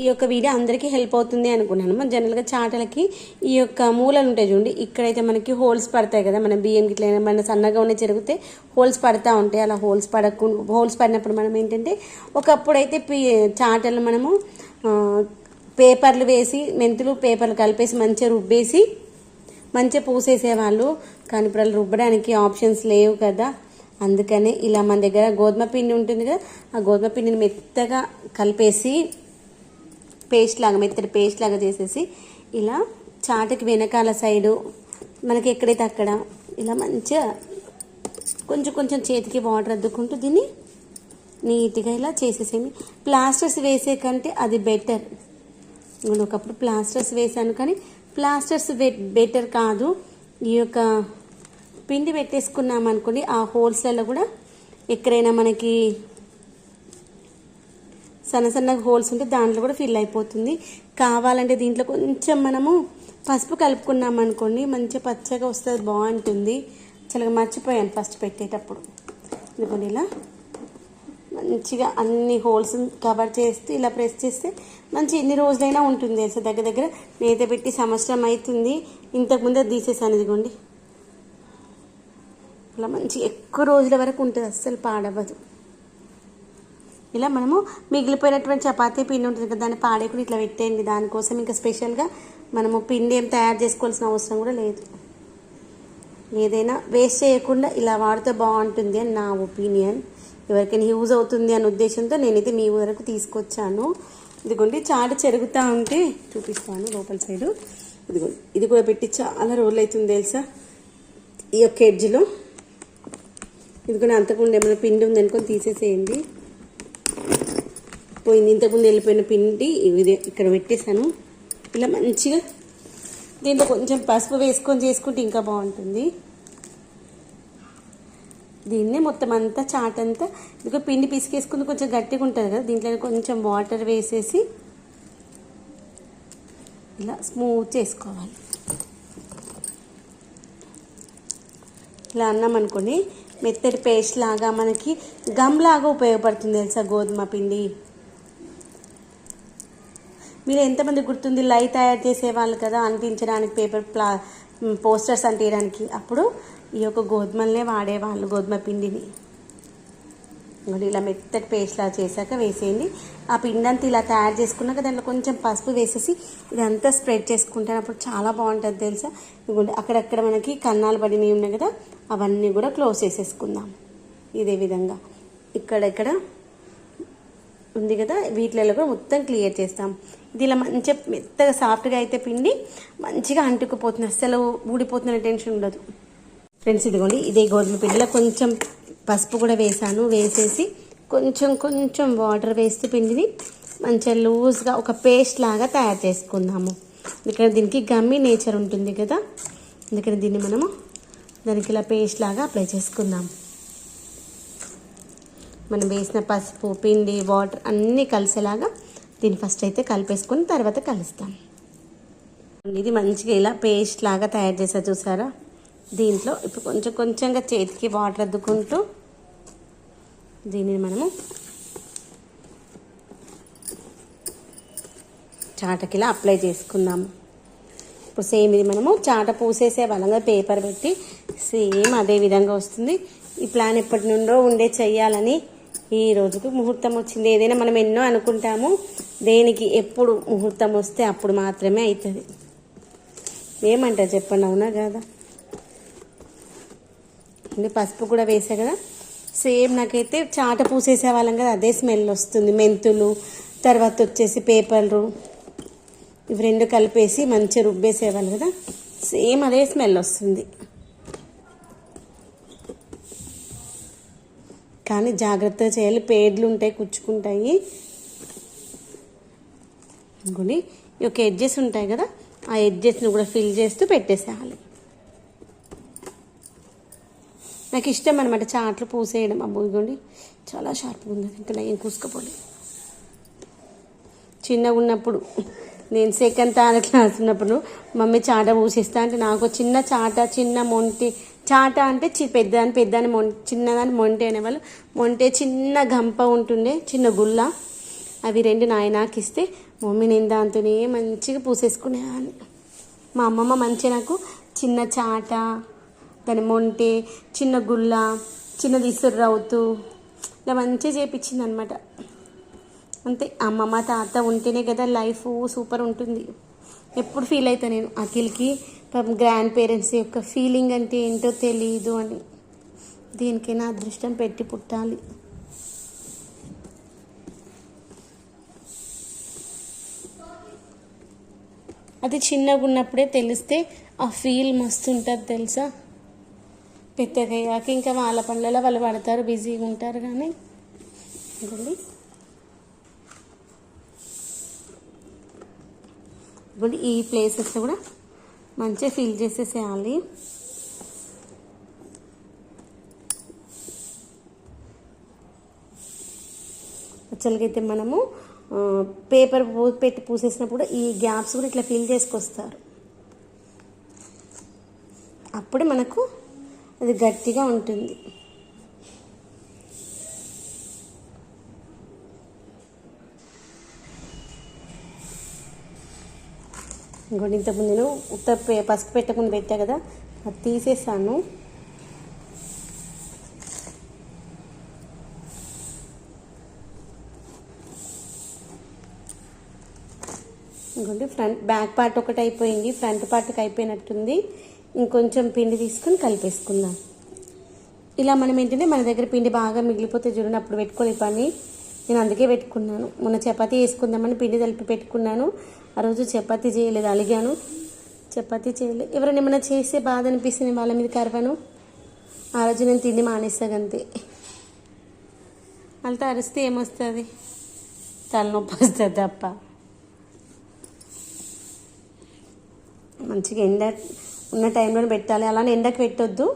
ఈ యొక్క వీడియో అందరికీ హెల్ప్ అవుతుంది అనుకున్నాను. మన జనరల్గా చాటలకి ఈ యొక్క మూలలు ఉంటాయి చూడండి. ఇక్కడైతే మనకి హోల్స్ పడతాయి కదా. మన బియ్యం గిట్ల మన సన్నగా ఉన్న జరిగితే హోల్స్ పడతా ఉంటాయి. అలా హోల్స్ పడకు హోల్స్ పడినప్పుడు మనం ఏంటంటే ఒకప్పుడు అయితే పి చాటలు మనము పేపర్లు వేసి మెంతులు పేపర్లు కలిపేసి మంచిగా రుబ్బేసి మంచిగా పూసేసేవాళ్ళు. కానీ ఇప్పుడు వాళ్ళు రుబ్బడానికి ఆప్షన్స్ లేవు కదా. అందుకనే ఇలా మన దగ్గర గోధుమ పిండి ఉంటుంది కదా. ఆ గోధుమ పిండిని మెత్తగా కలిపేసి పేస్ట్ లాగా మెత్తటి పేస్ట్ లాగా చేసేసి ఇలా చాటకి వెనకాల సైడు మనకి ఎక్కడైతే అక్కడ ఇలా మంచిగా కొంచెం కొంచెం చేతికి వాటర్ అద్దుకుంటూ దీన్ని నీట్గా ఇలా చేసేసేయండి. ప్లాస్టర్స్ వేసే కంటే అది బెటర్ నేను ఒకప్పుడు ప్లాస్టర్స్ వేసాను కానీ ప్లాస్టర్స్ బెటర్ కాదు. ఈ యొక్క పిండి పెట్టేసుకున్నాం అనుకోండి ఆ హోల్స్లలో కూడా ఎక్కడైనా మనకి సన్న సన్నగా హోల్స్ ఉంటే దాంట్లో కూడా ఫిల్ అయిపోతుంది. కావాలంటే దీంట్లో కొంచెం మనము పసుపు కలుపుకున్నాం అనుకోండి మంచిగా పచ్చగా వస్తుంది బాగుంటుంది. చాలా మర్చిపోయాను ఫస్ట్ పెట్టేటప్పుడు. ఇదిగోండి ఇలా. మంచిగా అన్ని హోల్స్ కవర్ చేస్తూ ఇలా ప్రెస్ చేస్తే మంచి ఎన్ని రోజులైనా ఉంటుంది. అసలు దగ్గర దగ్గర నేత పెట్టి సంవత్సరం అవుతుంది ఇంతకుముందే తీసేసాను ఇదిగోండి. అలా మంచి ఎక్కువ రోజుల వరకు ఉంటుంది. అస్సలు పాడవదు ఇలా మనము మిగిలిపోయినటువంటి చపాతీ పిండి ఉంటుంది కదా దాన్ని పాడేకుని ఇట్లా పెట్టేయండి. దానికోసం ఇంకా స్పెషల్గా మనము పిండి ఏం తయారు చేసుకోవాల్సిన అవసరం కూడా లేదు. ఏదైనా వేస్ట్ చేయకుండా ఇలా వాడితే బాగుంటుంది అని నా ఒపీనియన్. ఎవరికైనా యూజ్ అవుతుంది అనే ఉద్దేశంతో నేనైతే మీ వరకు తీసుకొచ్చాను. ఇదిగోండి చాట చెరుగుతూ ఉంటే చూపిస్తాను లోపల సైడు. ఇదిగోండి ఇది కూడా పెట్టి చాలా రోజులు అవుతుంది తెలుసా? ఈ యొక్క ఎడ్జ్లో. ఇదిగోండి అంతకుండా ఏమైనా పిండి ఉంది అనుకొని తీసేసేయండి. పోయింది. ఇంతకుముందు వెళ్ళిపోయిన పిండి ఇది ఇక్కడ పెట్టేశాను. ఇలా మంచిగా దీంట్లో కొంచెం పసుపు వేసుకొని చేసుకుంటే ఇంకా బాగుంటుంది. దీన్నే మొత్తం అంతా చాట్ అంతా ఇదిగో పిండి పిసికేసుకుని కొంచెం గట్టిగా ఉంటుంది కదా దీంట్లో కొంచెం వాటర్ వేసేసి ఇలా స్మూత్ చేసుకోవాలి. ఇలా అన్నాం అనుకోండి మెత్తటి పేస్ట్ లాగా మనకి గమ్ లాగా ఉపయోగపడుతుంది తెలుసా? గోధుమ పిండి. మీరు ఎంతమంది గుర్తుంది లై తయారు చేసేవాళ్ళు కదా అంటించడానికి పేపర్ ప్లా పోస్టర్స్ అంటించడానికి అప్పుడు ఈ యొక్క గోధుమలనే వాడేవాళ్ళు గోధుమ పిండిని. ఇలా మెత్తటి పేస్ట్లా చేశాక వేసేయండి. ఆ పిండి అంతా ఇలా తయారు చేసుకున్నాక దాంట్లో కొంచెం పసుపు వేసేసి ఇదంతా స్ప్రెడ్ చేసుకుంటాను. అప్పుడు చాలా బాగుంటుంది తెలుసా? ఇంకోటి అక్కడక్కడ మనకి కన్నాలు పడినవి ఉన్నాయి కదా అవన్నీ కూడా క్లోజ్ చేసేసుకుందాం. ఇదే విధంగా. ఇక్కడెక్కడ ఉంది కదా వీటిలలో కూడా మొత్తం క్లియర్ చేస్తాం. ఇది ఇలా మంచిగా మెత్తగా సాఫ్ట్గా అయితే పిండి మంచిగా అంటుకుపోతుంది అస్సలు ఊడిపోతున్న టెన్షన్ ఉండదు. ఫ్రెండ్స్ ఇదిగోండి ఇదే గోధుమ పిండిలో కొంచెం పసుపు కూడా వేసాను. వేసేసి కొంచెం కొంచెం వాటర్ వేస్తూ పిండిని మంచిగా లూజ్గా ఒక పేస్ట్ లాగా తయారు చేసుకుందాము. ఇక్కడ దీనికి గమ్మి నేచర్ ఉంటుంది కదా. అందుకని దీన్ని మనము దానికి ఇలా పేస్ట్ లాగా అప్లై చేసుకుందాం. మనం వేసిన పసుపు పిండి వాటర్ అన్నీ కలిసేలాగా దీన్ని ఫస్ట్ అయితే కలిపేసుకొని తర్వాత కలుస్తాం. ఇది మంచిగా ఇలా పేస్ట్ లాగా తయారు చేసా చూసారా? దీంట్లో ఇప్పుడు కొంచెం కొంచెంగా చేతికి వాటర్ అద్దుకుంటూ దీనిని మనము చాటకిలా అప్లై చేసుకుందాము ఇప్పుడు సేమ్ ఇది మనము చాట పూసేసే వాళ్ళంగా పేపర్ పెట్టి సేమ్ అదే విధంగా వస్తుంది. ఈ ప్లాన్ ఎప్పటి నుండో ఉండే చెయ్యాలని ఈ రోజుకు ముహూర్తం వచ్చింది. ఏదైనా మనం ఎన్నో అనుకుంటాము. దేనికి ఎప్పుడు ముహూర్తం వస్తే అప్పుడు మాత్రమే అవుతుంది ఏమంటారు చెప్పండి అవునా కదా? అంటే పసుపు కూడా వేసా కదా? సేమ్ నాకైతే చాట పూసేసే వాళ్ళం కదా అదే స్మెల్ వస్తుంది. మెంతులు తర్వాత వచ్చేసి పేపర్లు ఇవి రెండు కలిపేసి మంచిగా రుబ్బేసేవాళ్ళు కదా? సేమ్ అదే స్మెల్ వస్తుంది. కానీ జాగ్రత్తగా చేయాలి. పేడ్లు ఉంటాయి కుచ్చుకుంటాయి. ఇంకొని ఈ యొక్క ఎడ్జెస్ ఉంటాయి కదా ఆ ఎడ్జెస్ని కూడా ఫిల్ చేస్తూ పెట్టేసేయాలి. నాకు ఇష్టం అనమాట చాట్లు పూసేయడం. అబ్బో ఇదిగోండి చాలా షార్ప్గా ఉంది. ఇంకా నేను కూసుకపోలేదు చిన్నగా ఉన్నప్పుడు నేను సెకండ్ థర్డ్ క్లాస్ ఉన్నప్పుడు మమ్మీ చాట పూసిస్తా అంటే నాకు చిన్న చాట చిన్న మొంటి చాట అంటే చి పెద్దాని పెద్దాని మొం చిన్నదాని మొంటి అనేవాళ్ళు. మొంటే చిన్న గంప ఉంటుండే చిన్న గుల్ల. అవి రెండు నాయనాకి ఇస్తే మమ్మీ నేను దాంతోనే మంచిగా పూసేసుకునేదాన్ని. మా అమ్మమ్మ మంచిగా నాకు చిన్న చాట దాని మొంటే చిన్న గుల్ల చిన్నది ఇసురు ఇలా మంచిగా చేపించింది అనమాట అంతే అమ్మమ్మ తాత ఉంటేనే కదా లైఫ్ సూపర్ ఉంటుంది. ఎప్పుడు ఫీల్ అవుతా నేను అఖిల్కి పాపం గ్రాండ్ పేరెంట్స్ యొక్క ఫీలింగ్ అంటే ఏంటో తెలియదు అని. దీనికైనా అదృష్టం పెట్టి పుట్టాలి. అది చిన్నగా ఉన్నప్పుడే తెలిస్తే ఆ ఫీల్ మస్తు ఉంటుంది తెలుసా పెద్దగయ్యాక ఇంకా వాళ్ళ పనులలో వాళ్ళు పడతారు బిజీగా ఉంటారు కానీ. ఇదిగోండి. ఈ ప్లేసెస్ కూడా మంచిగా ఫిల్ చేసేసేయాలి. యాక్చువల్గా అయితే మనము పేపర్ పూ పెట్టి పూసేసినప్పుడు ఈ గ్యాప్స్ కూడా ఇట్లా ఫిల్ చేసుకొస్తారు. అప్పుడు మనకు అది గట్టిగా ఉంటుంది. ఇంకోటి ఇంతకుముందు నేను ఉత్త పసుపు పెట్టకుండా పెట్టా కదా అది తీసేసాను. ఇంకోటి ఫ్రంట్ బ్యాక్ పార్ట్ ఒకటి అయిపోయింది ఫ్రంట్ పార్ట్కి అయిపోయినట్టుంది. ఇంకొంచెం పిండి తీసుకొని కలిపేసుకుందాం. ఇలా మనం ఏంటంటే మన దగ్గర పిండి బాగా మిగిలిపోతే చూడండి అప్పుడు పెట్టుకోలే పని. నేను అందుకే పెట్టుకున్నాను. మొన్న చపాతీ వేసుకుందామని పిండి కలిపి పెట్టుకున్నాను. ఆ రోజు చపాతీ చేయలేదు అలిగాను. చపాతీ చేయలేదు ఎవరైనా ఏమైనా చేస్తే బాధ అనిపిస్తుంది వాళ్ళ మీద కరవను ఆ రోజు నేను తిండి మానేస్తాను అంతే వాళ్ళతో అరిస్తే ఏమొస్తుంది? తలనొప్పి వస్తుంది తప్ప. మంచిగా ఎండ ఉన్న టైంలో పెట్టాలి. అలానే ఎండకు పెట్టొద్దు.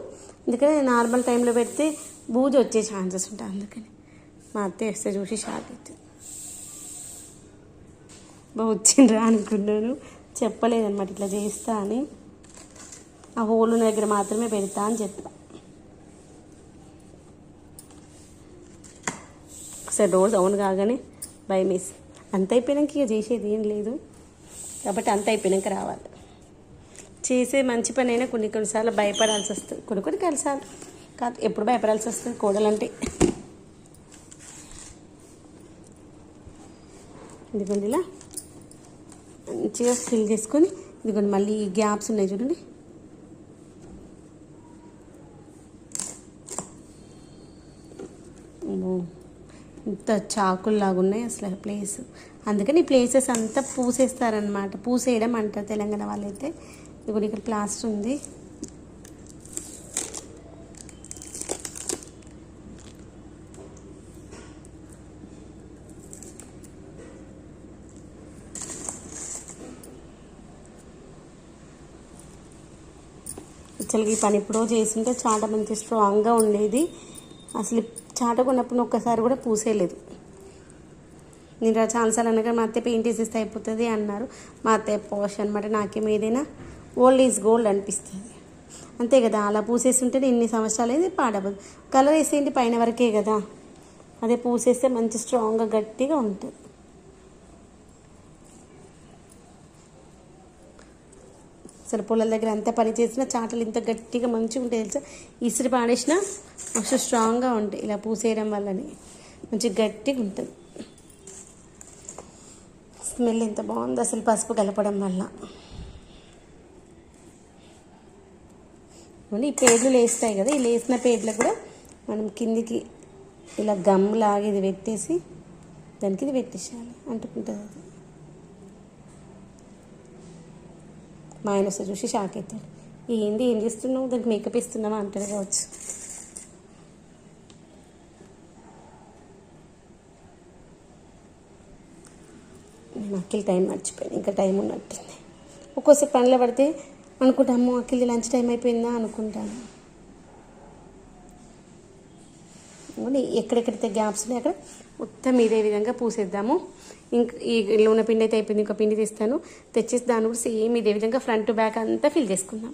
ఎందుకంటే నార్మల్ టైంలో పెడితే బూజు వచ్చే ఛాన్సెస్ ఉంటాయి. అందుకని మా అత్త వేస్తే చూసి షాక్ అవుతుంది. బాగా వచ్చిండ్రా అనుకున్నాను. చెప్పలేదన్నమాట ఇట్లా చేస్తా అని. ఆ హోల్ ఉన్న దగ్గర మాత్రమే పెడతా అని చెప్పా. ఒకసారి డోర్ సౌండ్ కాగానే భయం వేసి అంత అయిపోయినాక ఇక చేసేది ఏం లేదు. కాబట్టి అంత అయిపోయినాక రావాలి. చేసే మంచి పని అయినా కొన్ని కొన్నిసార్లు భయపడాల్సి వస్తుంది. కొన్ని కొన్ని కలిసార్లు కాదు ఎప్పుడు భయపడాల్సి వస్తుంది కోడలంటే. ఇదిగోండి ఇలా మంచిగా ఫిల్ చేసుకొని ఇదిగోండి మళ్ళీ ఈ గ్యాప్స్ ఉన్నాయి చూడండి. ఇంత చాకుల్లాగా ఉన్నాయి అసలు ప్లేస్ అందుకని ఈ ప్లేసెస్ అంతా పూసేస్తారనమాట పూసేయడం అంటారు తెలంగాణ వాళ్ళైతే. ఇప్పుడు ఇక్కడ ప్లాస్టర్ ఉంది. యాక్చువల్గా ఈ పని ఎప్పుడో చేసింటే చాట మంచి స్ట్రాంగ్గా ఉండేది. అసలు చాట కొన్నప్పుడు ఒక్కసారి కూడా పూసేయలేదు. నేను రా చాలాసార్లు అనగా మా అత్తయ్య పెయింట్ వేసేస్తే అయిపోతుంది అన్నారు. మా అత్తయ్య పోష్ అనమాట నాకేం ఏదైనా. ఓల్డ్ ఈజ్ గోల్డ్ అనిపిస్తుంది. అంతే కదా అలా పూసేస్తుంటే ఇన్ని సంవత్సరాలు అయితే పాడవదు కలర్ వేసేయండి పైన వరకే కదా. అదే పూసేస్తే మంచి స్ట్రాంగ్గా గట్టిగా ఉంటుంది. అసలు పొలాల దగ్గర అంత పని చేసినా చాటలు ఇంత గట్టిగా మంచిగా ఉంటాయి తెలుసా? ఇసిరి పాడేసినా మస్తు స్ట్రాంగ్గా ఉంటాయి. ఇలా పూసేయడం వల్లనే మంచి గట్టిగా ఉంటుంది. స్మెల్ ఎంత బాగుంది అసలు పసుపు కలపడం వల్ల. ఓన్లీ ఈ పేర్లు లేస్తాయి కదా ఈ లేసిన పేర్లు కూడా మనం కిందికి ఇలా గమ్ లాగా ఇది పెట్టేసి దానికి ఇది పెట్టేసేయాలి. అంటుకుంటుంది అది. మా ఆయన వస్తే చూసి షాక్ అవుతాడు. ఏంటి ఏం చేస్తున్నావు? దానికి మేకప్ ఇస్తున్నావా? అంటాడు కావచ్చు. నేను అఖిల్ టైం మర్చిపోయాను. ఇంకా టైం ఉన్నట్టుంది. ఒక్కోసారి పనిలో పడితే అనుకుంటాము అఖిల్ లంచ్ టైం అయిపోయిందా అనుకుంటాను. ఎక్కడెక్కడైతే గ్యాప్స్ ఉన్నాయి అక్కడ మొత్తం ఇదే విధంగా పూసేద్దాము. ఇంక ఈ ఉన్న పిండి అయితే అయిపోయింది ఇంకా పిండి తీస్తాను. తెచ్చేసి దాని కూడా సేమ్ ఇదే విధంగా ఫ్రంట్ బ్యాక్ అంతా ఫిల్ చేసుకుందాం.